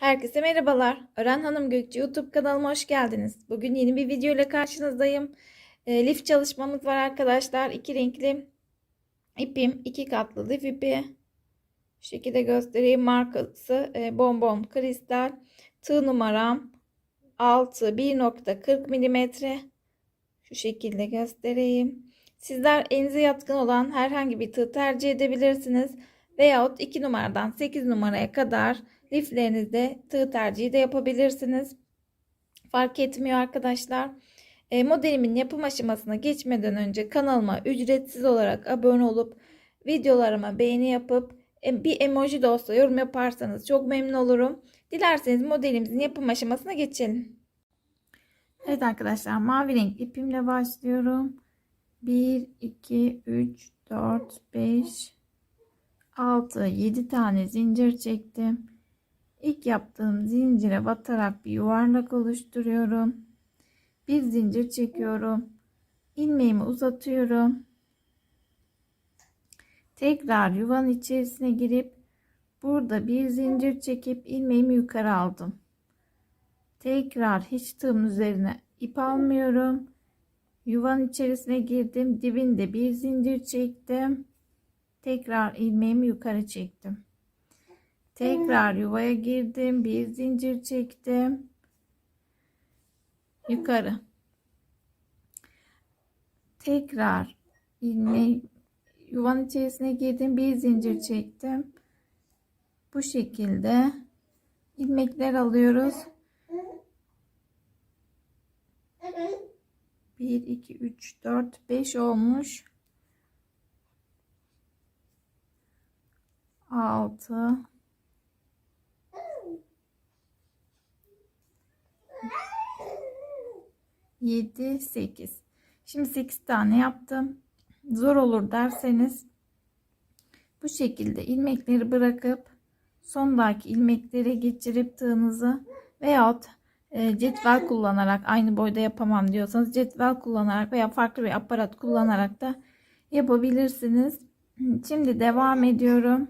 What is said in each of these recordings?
Herkese merhabalar. Ören Hanım Gökçe YouTube kanalıma hoş geldiniz. Bugün yeni bir video ile karşınızdayım. E, lif çalışmamız var arkadaşlar. İki renkli ipim, iki katlı lif ipi. Şu şekilde göstereyim. Markası e, bonbon kristal. Tığ numaram 6 1.40 milimetre. Şu şekilde göstereyim. Sizler elinize yatkın olan herhangi bir tığ tercih edebilirsiniz. Veyahut 2 numaradan 8 numaraya kadar liflerinizde tığ tercihi de yapabilirsiniz. Fark etmiyor arkadaşlar. E, modelimin yapım aşamasına geçmeden önce kanalıma ücretsiz olarak abone olup videolarıma beğeni yapıp e, bir emoji de olsa yorum yaparsanız çok memnun olurum. Dilerseniz modelimizin yapım aşamasına geçelim. Evet arkadaşlar mavi renk ipimle başlıyorum. 1, 2, 3, 4, 5, 6, 7 tane zincir çektim. İlk yaptığım zincire batarak bir yuvarlak oluşturuyorum. Bir zincir çekiyorum. ilmeğimi uzatıyorum. Tekrar yuvanın içerisine girip burada bir zincir çekip ilmeğimi yukarı aldım. Tekrar hiç tığım üzerine ip almıyorum. Yuvanın içerisine girdim. Dibinde bir zincir çektim. Tekrar ilmeğimi yukarı çektim. Tekrar yuvaya girdim. Bir zincir çektim. Yukarı. Tekrar ilmeği yuvanın içerisine girdim. Bir zincir çektim. Bu şekilde ilmekler alıyoruz. 1 2 3 4 5 olmuş. 6 7 8 şimdi 8 tane yaptım. Zor olur derseniz bu şekilde ilmekleri bırakıp sondaki ilmekleri geçirip tığınızı veyahut e, cetvel kullanarak aynı boyda yapamam diyorsanız cetvel kullanarak veya farklı bir aparat kullanarak da yapabilirsiniz. Şimdi devam ediyorum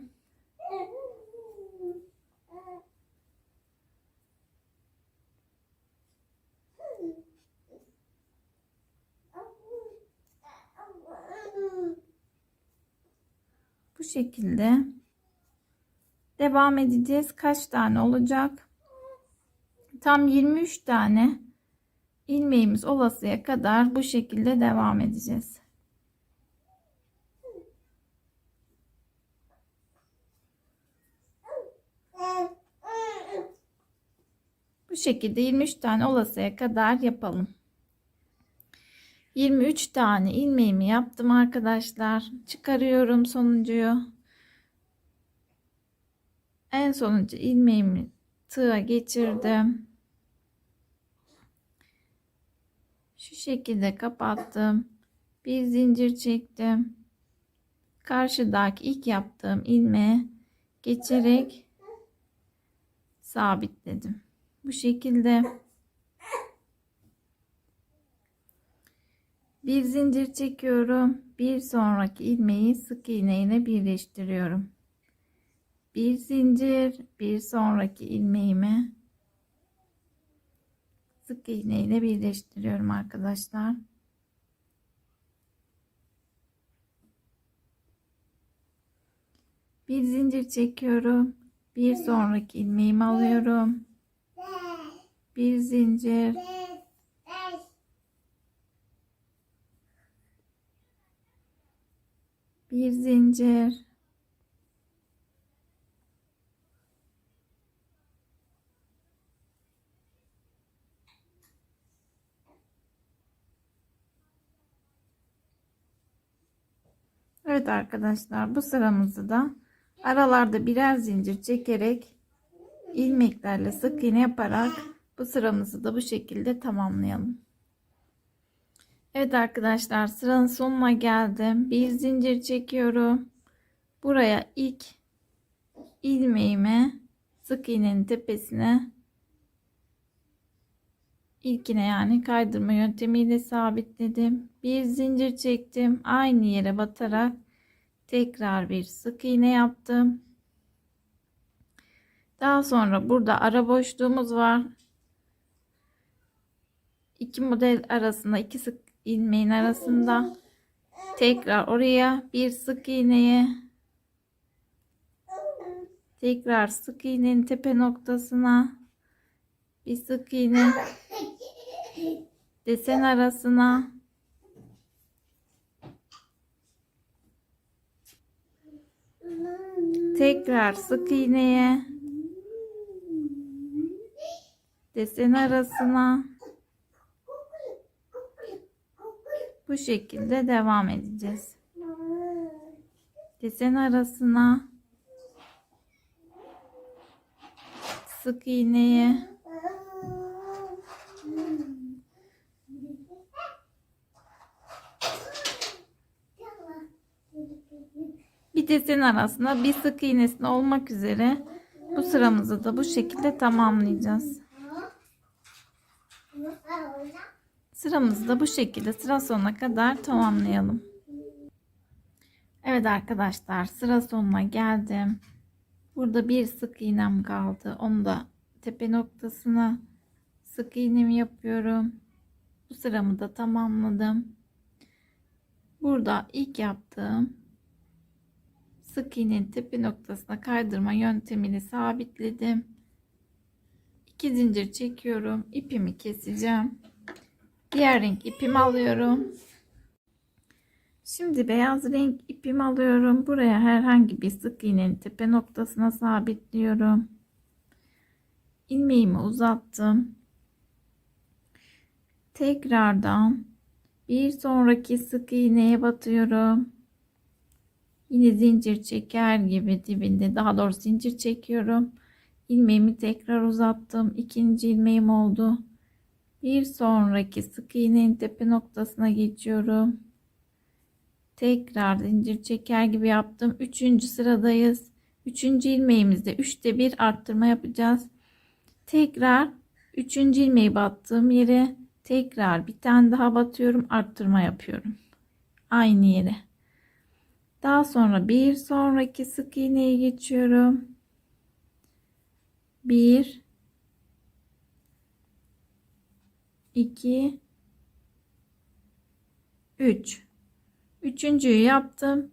şekilde devam edeceğiz. Kaç tane olacak? Tam 23 tane ilmeğimiz olasıya kadar bu şekilde devam edeceğiz. Bu şekilde 23 tane olasıya kadar yapalım. 23 tane ilmeğimi yaptım arkadaşlar. Çıkarıyorum sonuncuyu. En sonuncu ilmeğimi tığa geçirdim. Şu şekilde kapattım. Bir zincir çektim. Karşıdaki ilk yaptığım ilmeğe geçerek sabitledim. Bu şekilde bir zincir çekiyorum. Bir sonraki ilmeği sık iğne ile birleştiriyorum. Bir zincir bir sonraki ilmeğimi sık iğne ile birleştiriyorum arkadaşlar. Bir zincir çekiyorum. Bir sonraki ilmeğimi alıyorum. Bir zincir bir zincir Evet arkadaşlar bu sıramızı da aralarda birer zincir çekerek ilmeklerle sık iğne yaparak bu sıramızı da bu şekilde tamamlayalım. Evet arkadaşlar sıranın sonuna geldim. Bir zincir çekiyorum. Buraya ilk ilmeğimi sık iğnenin tepesine ilkine yani kaydırma yöntemiyle sabitledim. Bir zincir çektim. Aynı yere batarak tekrar bir sık iğne yaptım. Daha sonra burada ara boşluğumuz var. İki model arasında iki sık ilmeğin arasında. Tekrar oraya bir sık iğneye. Tekrar sık iğnenin tepe noktasına. Bir sık iğne. Desen arasına. Tekrar sık iğneye. Desen arasına bu şekilde devam edeceğiz. Desen arasına sık iğneye bir desen arasında bir sık iğnesine olmak üzere bu sıramızı da bu şekilde tamamlayacağız. Sıramızı da bu şekilde sıra sonuna kadar tamamlayalım. Evet arkadaşlar sıra sonuna geldim. Burada bir sık iğnem kaldı. Onu da tepe noktasına sık iğnemi yapıyorum. Bu sıramı da tamamladım. Burada ilk yaptığım sık iğnenin tepe noktasına kaydırma yöntemini sabitledim. 2 zincir çekiyorum. ipimi keseceğim. Diğer renk ipimi alıyorum. Şimdi beyaz renk ipimi alıyorum. Buraya herhangi bir sık iğnenin tepe noktasına sabitliyorum. ilmeğimi uzattım. Tekrardan bir sonraki sık iğneye batıyorum. Yine zincir çeker gibi dibinde daha doğrusu zincir çekiyorum. ilmeğimi tekrar uzattım. İkinci ilmeğim oldu. Bir sonraki sık iğnenin tepe noktasına geçiyorum. Tekrar zincir çeker gibi yaptım. Üçüncü sıradayız. Üçüncü ilmeğimizde üçte bir arttırma yapacağız. Tekrar üçüncü ilmeği battığım yere tekrar bir tane daha batıyorum. Arttırma yapıyorum. Aynı yere. Daha sonra bir sonraki sık iğneye geçiyorum. Bir 2 3 Üçüncüyü yaptım.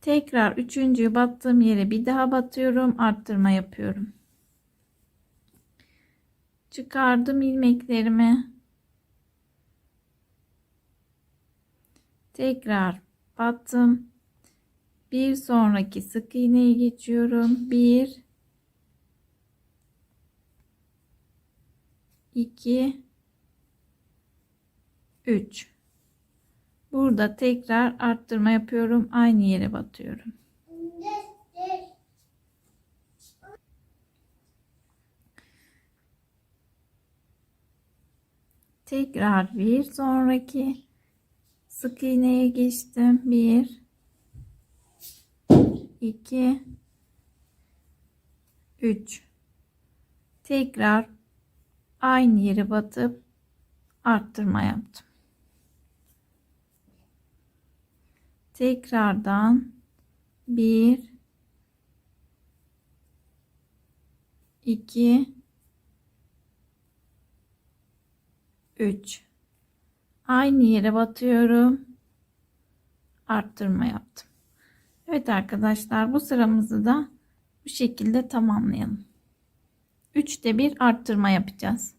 Tekrar üçüncüyü battığım yere bir daha batıyorum. Arttırma yapıyorum. Çıkardım ilmeklerimi. Tekrar battım. Bir sonraki sık iğneye geçiyorum. 1 2 3 burada tekrar arttırma yapıyorum. Aynı yere batıyorum. Tekrar bir sonraki sık iğneye geçtim. 1 2 3 tekrar aynı yere batıp arttırma yaptım tekrardan bir iki üç. Aynı yere batıyorum. Arttırma yaptım. Evet arkadaşlar bu sıramızı da bu şekilde tamamlayalım. 3'te bir arttırma yapacağız.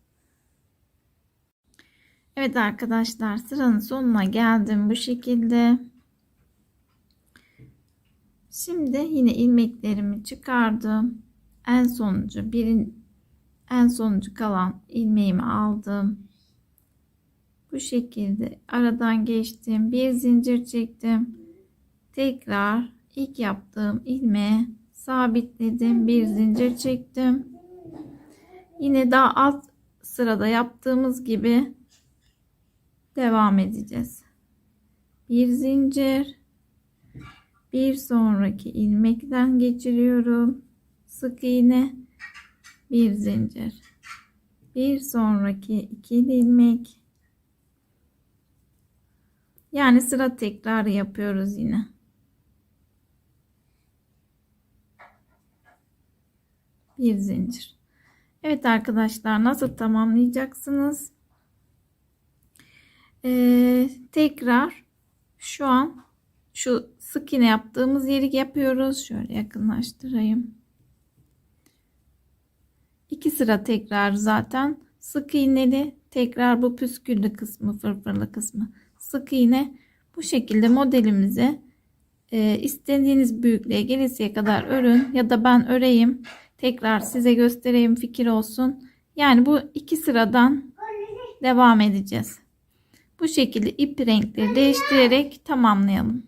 Evet arkadaşlar sıranın sonuna geldim bu şekilde Şimdi yine ilmeklerimi çıkardım. En sonuncu birin en sonuncu kalan ilmeğimi aldım. Bu şekilde aradan geçtim. Bir zincir çektim. Tekrar ilk yaptığım ilmeğe sabitledim. Bir zincir çektim. Yine daha alt sırada yaptığımız gibi devam edeceğiz. Bir zincir bir sonraki ilmekten geçiriyorum sık iğne bir zincir bir sonraki ikili ilmek yani sıra tekrar yapıyoruz yine bir zincir. Evet arkadaşlar nasıl tamamlayacaksınız? Ee, tekrar şu an şu sık iğne yaptığımız yeri yapıyoruz. Şöyle yakınlaştırayım. İki sıra tekrar zaten sık iğneli. Tekrar bu püsküllü kısmı fırfırlı kısmı. Sık iğne. Bu şekilde modelimizi e, istediğiniz büyüklüğe gelesiye kadar örün ya da ben öreyim. Tekrar size göstereyim fikir olsun. Yani bu iki sıradan devam edeceğiz. Bu şekilde ip renkleri değiştirerek tamamlayalım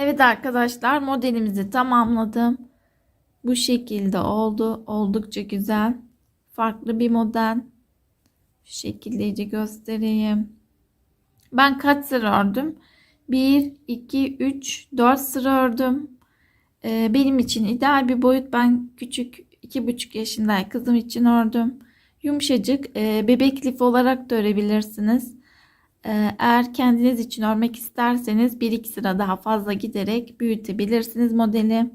Evet arkadaşlar modelimizi tamamladım. Bu şekilde oldu. Oldukça güzel. Farklı bir model. Şu şekilde göstereyim. Ben kaç sıra ördüm? 1 2 3 4 sıra ördüm. Ee, benim için ideal bir boyut. Ben küçük 2,5 yaşındayım. Kızım için ördüm. Yumuşacık e, bebek lif olarak da örebilirsiniz eğer kendiniz için örmek isterseniz 1-2 sıra daha fazla giderek büyütebilirsiniz modeli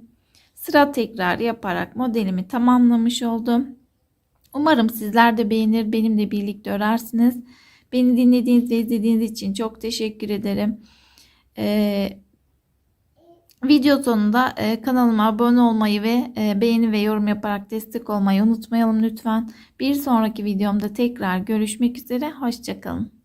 sıra tekrar yaparak modelimi tamamlamış oldum umarım sizler de beğenir benimle birlikte örersiniz beni dinlediğiniz ve izlediğiniz için çok teşekkür ederim ee, video sonunda e, kanalıma abone olmayı ve e, beğeni ve yorum yaparak destek olmayı unutmayalım lütfen. Bir sonraki videomda tekrar görüşmek üzere. Hoşçakalın.